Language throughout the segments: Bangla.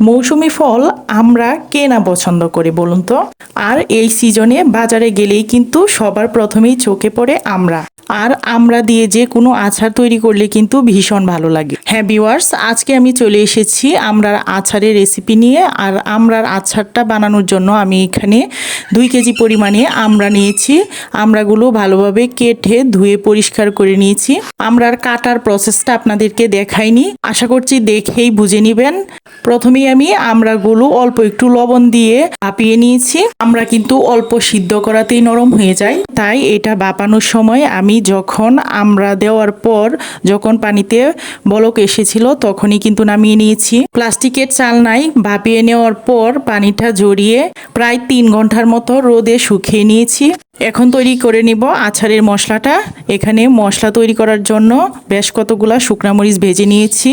মৌসুমি ফল আমরা কে না পছন্দ করি বলুন তো? আর এই সিজনে বাজারে গেলেই কিন্তু সবার প্রথমেই চোখে পড়ে আমরা। আর আমরা দিয়ে যে কোনো আচার তৈরি করলে কিন্তু ভীষণ ভালো লাগে। হ্যাঁ ভিওয়ার্স আজকে আমি চলে এসেছি আমরার আচারের রেসিপি নিয়ে আর আমরার আচারটা বানানোর জন্য আমি এখানে দুই কেজি পরিমাণে আমরা নিয়েছি। আমরাগুলো ভালোভাবে কেটে ধুয়ে পরিষ্কার করে নিয়েছি। আমরার কাটার প্রসেসটা আপনাদেরকে দেখাইনি। আশা করছি দেখেই বুঝে নিবেন। প্রথমেই আমি আমরাগুলো অল্প একটু লবণ দিয়ে ভাপিয়ে নিয়েছি। আমরা কিন্তু অল্প সিদ্ধ করাতেই নরম হয়ে যায়। তাই এটা বাপানোর সময় আমি যখন আমরা দেওয়ার পর যখন পানিতে বলক এসেছিল, তখনই কিন্তু নামিয়ে নিয়েছি। প্লাস্টিকের চালনায় ভাপিয়ে নেওয়ার পর পানিটা জড়িয়ে প্রায় তিন ঘণ্টার মতো রোদে শুকিয়ে নিয়েছি। এখন তৈরি করে নিব আচারের মশলাটা। এখানে মশলা তৈরি করার জন্য বেশ কতগুলা শুকনা মরিচ ভেজে নিয়েছি।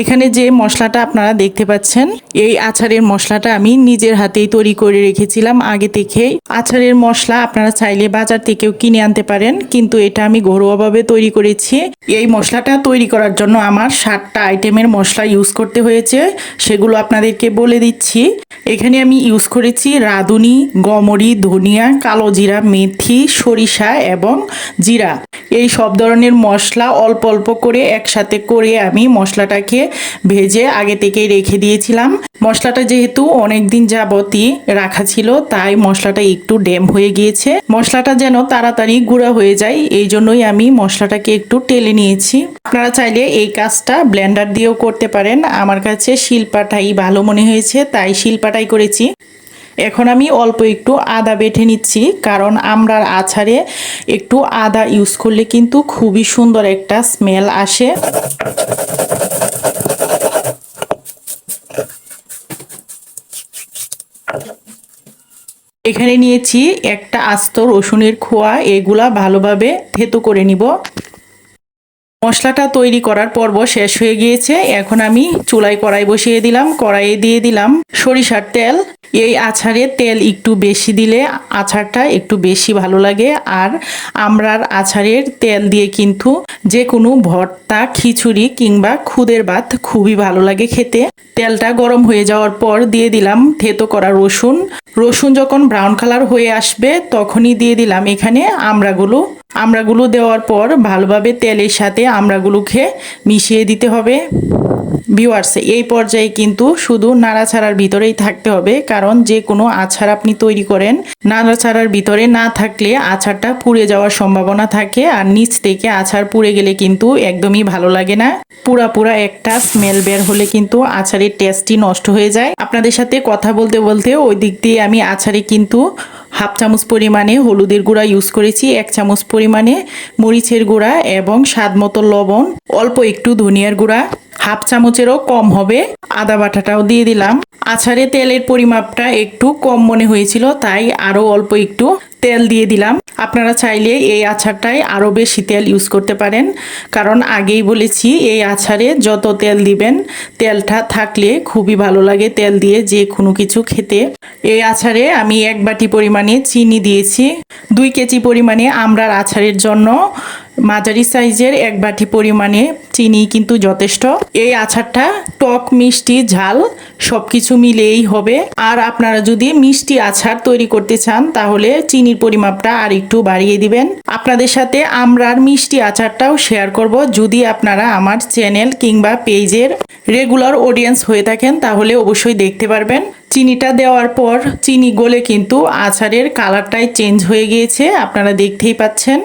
এখানে যে মশলাটা আপনারা দেখতে পাচ্ছেন, এই আচারের মশলাটা আমি নিজের হাতেই তৈরি করে রেখেছিলাম আগে থেকেই আচারের মশলা আপনারা চাইলে বাজার থেকেও কিনে আনতে পারেন, কিন্তু এটা আমি ঘরোয়াভাবে তৈরি করেছি। এই মশলাটা তৈরি করার জন্য আমার সাতটা আইটেমের মশলা ইউজ করতে হয়েছে, সেগুলো আপনাদেরকে বলে দিচ্ছি। এখানে আমি ইউজ করেছি রাঁধুনি, গমরি, ধনিয়া, কালো জিরা, মেথি, সরিষা এবং জিরা। এই সব ধরনের মশলা অল্প অল্প করে একসাথে করে আমি মশলাটাকে ভেজে আগে থেকেই রেখে দিয়েছিলাম। মশলাটা যেহেতু অনেক দিন যাবতই রাখা ছিল, তাই মশলাটা একটু ড্যাম হয়ে গিয়েছে। মশলাটা যেন তাড়াতাড়ি গুঁড়া হয়ে যায়, এই জন্যই আমি মশলাটাকে একটু টেলে নিয়েছি। আপনারা চাইলে এই কাজটা ব্লেন্ডার দিয়েও করতে পারেন। আমার কাছে শিলপাটাই ভালো মনে হয়েছে, তাই শিলপাটাই করেছি। এখন আমি অল্প একটু আদা বেটে নিচ্ছি, কারণ আমরার আচারে একটু আদা ইউজ করলে কিন্তু খুবই সুন্দর একটা স্মেল আসে। এখানে নিয়েছি একটা আস্ত রসুনের খোয়া, এগুলা ভালোভাবে থেতো করে নিব। মশলাটা তৈরি করার পর্ব শেষ হয়ে গিয়েছে। এখন আমি চুলায় কড়াই বসিয়ে দিলাম। কড়াইয়ে দিয়ে দিলাম সরিষার তেল। এই আচারে তেল একটু বেশি দিলে আচারটা একটু বেশি ভালো লাগে। আর আমরার আচারের তেল দিয়ে কিন্তু যে কোনো ভর্তা, খিচুড়ি কিংবা খুদের ভাত খুবই ভালো লাগে খেতে। তেলটা গরম হয়ে যাওয়ার পর দিয়ে দিলাম থেতো করা রসুন। রসুন যখন ব্রাউন কালার হয়ে আসবে, তখনই দিয়ে দিলাম এখানে আমড়াগুলো আমড়াগুলো দেওয়ার পর ভালোভাবে তেলের সাথে আমড়াগুলোকে মিশিয়ে দিতে হবে। ভিউয়ার্স এই পর্যায়ে কিন্তু শুধু নাড়াছাড়ার ভিতরেই থাকতে হবে, কারণ যে কোনো আচার আপনি তৈরি করেন নাড়াছাড়ার ভিতরে না থাকলে আচারটা পুড়ে যাওয়ার সম্ভাবনা থাকে আর নিচ থেকে আচার পুড়ে গেলে কিন্তু একদমই ভালো লাগে না। পুরা পুরা একটা স্মেল বের হলে কিন্তু আচারের টেস্টই নষ্ট হয়ে যায়। আপনাদের সাথে কথা বলতে বলতে ওই দিক দিয়ে আমি আচারে কিন্তু হাফ চামচ পরিমাণে হলুদের গুঁড়া ইউজ করেছি, এক চামচ পরিমাণে মরিচের গুঁড়া এবং স্বাদ মতো লবণ, অল্প একটু ধনিয়ার গুঁড়া। হাফ চামচেরও কম হবে, আদা বাটাটাও দিয়ে দিলাম। আছাড়ে তেলের পরিমাপটা একটু কম মনে হয়েছিল, তাই আরও অল্প একটু তেল দিয়ে দিলাম। আপনারা চাইলে এই আচারটায় আরও বেশি তেল ইউজ করতে পারেন। কারণ আগেই বলেছি, এই আচারে যত তেল দিবেন, তেলটা থাকলে খুবই ভালো লাগে তেল দিয়ে যে কোনো কিছু খেতে। এই আচারে আমি এক বাটি পরিমাণে চিনি দিয়েছি। দুই কেজি পরিমাণে আমরার আচারের জন্য। মাঝারি সাইজের এক বাটি পরিমাণে চিনি কিন্তু যথেষ্ট। এই আচারটা টক মিষ্টি ঝাল। সব কিছু মিলেই হবে। আর আপনারা যদি মিষ্টি আচার তৈরি করতে চান, তাহলে চিনির পরিমাপটা আর একটু বাড়িয়ে দিবেন। আপনাদের সাথে আমরার মিষ্টি আচারটাও শেয়ার করব। যদি আপনারা আমার চ্যানেল কিংবা পেজের রেগুলার অডিয়েন্স হয়ে থাকেন, তাহলে অবশ্যই দেখতে পারবেন। চিনিটা দেওয়ার পর চিনি গলে কিন্তু আচারের কালারটাই চেঞ্জ হয়ে গিয়েছে, আপনারা দেখতেই পাচ্ছেন।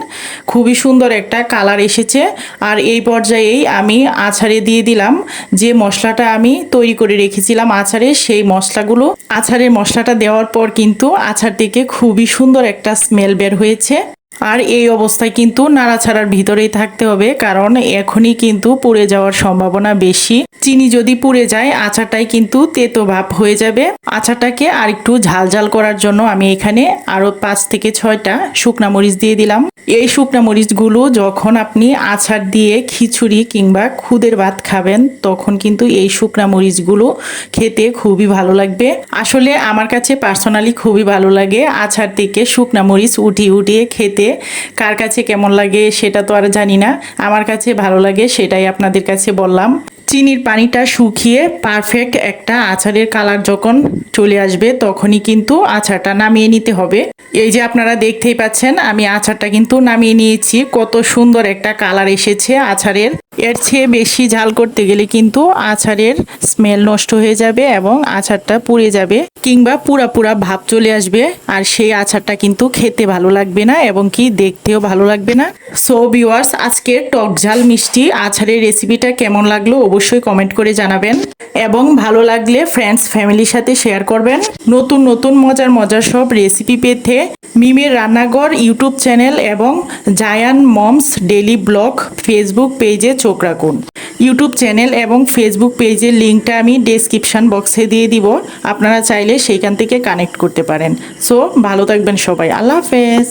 খুবই সুন্দর একটা কালার এসেছে। আর এই পর্যায়েই আমি আচারে দিয়ে দিলাম। যে মশলাটা আমি তৈরি করে রেখেছিলাম আচারে সেই মশলাগুলো। আচারের মশলাটা দেওয়ার পর কিন্তু আচার থেকে খুবই সুন্দর একটা স্মেল বের হয়েছে। আর এই অবস্থায় কিন্তু নাড়াছাড়ার ভিতরেই থাকতে হবে, কারণ এখনই কিন্তু পুড়ে যাওয়ার সম্ভাবনা বেশি। চিনি যদি পুড়ে যায় আচারটাই কিন্তু তেতো ভাব হয়ে যাবে। আচারটাকে আর একটু ঝাল ঝাল করার জন্য আমি এখানে আরও পাঁচ থেকে ছয়টা শুকনা মরিচ দিয়ে দিলাম। এই শুকনা মরিচগুলো যখন আপনি আচার দিয়ে খিচুড়ি কিংবা খুদের ভাত খাবেন, তখন কিন্তু এই শুকনা মরিচগুলো খেতে খুবই ভালো লাগবে। আসলে আমার কাছে পার্সোনালি খুবই ভালো লাগে আচার থেকে শুকনা মরিচ উঠিয়ে উঠিয়ে খেতে। কার কাছে কেমন লাগে সেটা তো আর জানি না। আমার কাছে ভালো লাগে সেটাই আপনাদের কাছে বললাম। চিনির পানিটা শুকিয়ে পারফেক্ট একটা আচারের কালার যখন চলে আসবে, তখনই কিন্তু আচারটা নামিয়ে নিতে হবে। এই যে আপনারা দেখতেই পাচ্ছেন, আমি আচারটা কিন্তু নামিয়ে নিয়েছি। কত সুন্দর একটা কালার এসেছে আচারের। এর চেয়ে বেশি ঝাল করতে গেলে কিন্তু আচারের স্মেল নষ্ট হয়ে যাবে এবং আচারটা পুড়ে যাবে কিংবা পুরা পুরা ভাব চলে আসবে। আর সেই আচারটা কিন্তু খেতে ভালো লাগবে না এবং কি দেখতেও ভালো লাগবে না। সো ভিউয়ার্স আজকের টক ঝাল মিষ্টি আচারের রেসিপিটা কেমন লাগল? অবশ্যই কমেন্ট করে জানাবেন এবং ভালো লাগলে ফ্রেন্ডস ফ্যামিলির সাথে শেয়ার করবেন। নতুন নতুন মজার মজার সব রেসিপি পেতে মিমের রান্নাঘর ইউটিউব চ্যানেল এবং Zayan moms daily vlog Facebook পেজে চোখ রাখুন। ইউটিউব চ্যানেল এবং ফেসবুক পেজের লিঙ্কটা আমি ডেসক্রিপশন বক্সে দিয়ে দিব। আপনারা চাইলে সেইখান থেকে কানেক্ট করতে পারেন। সো ভালো থাকবেন সবাই। আল্লাহ হাফেজ।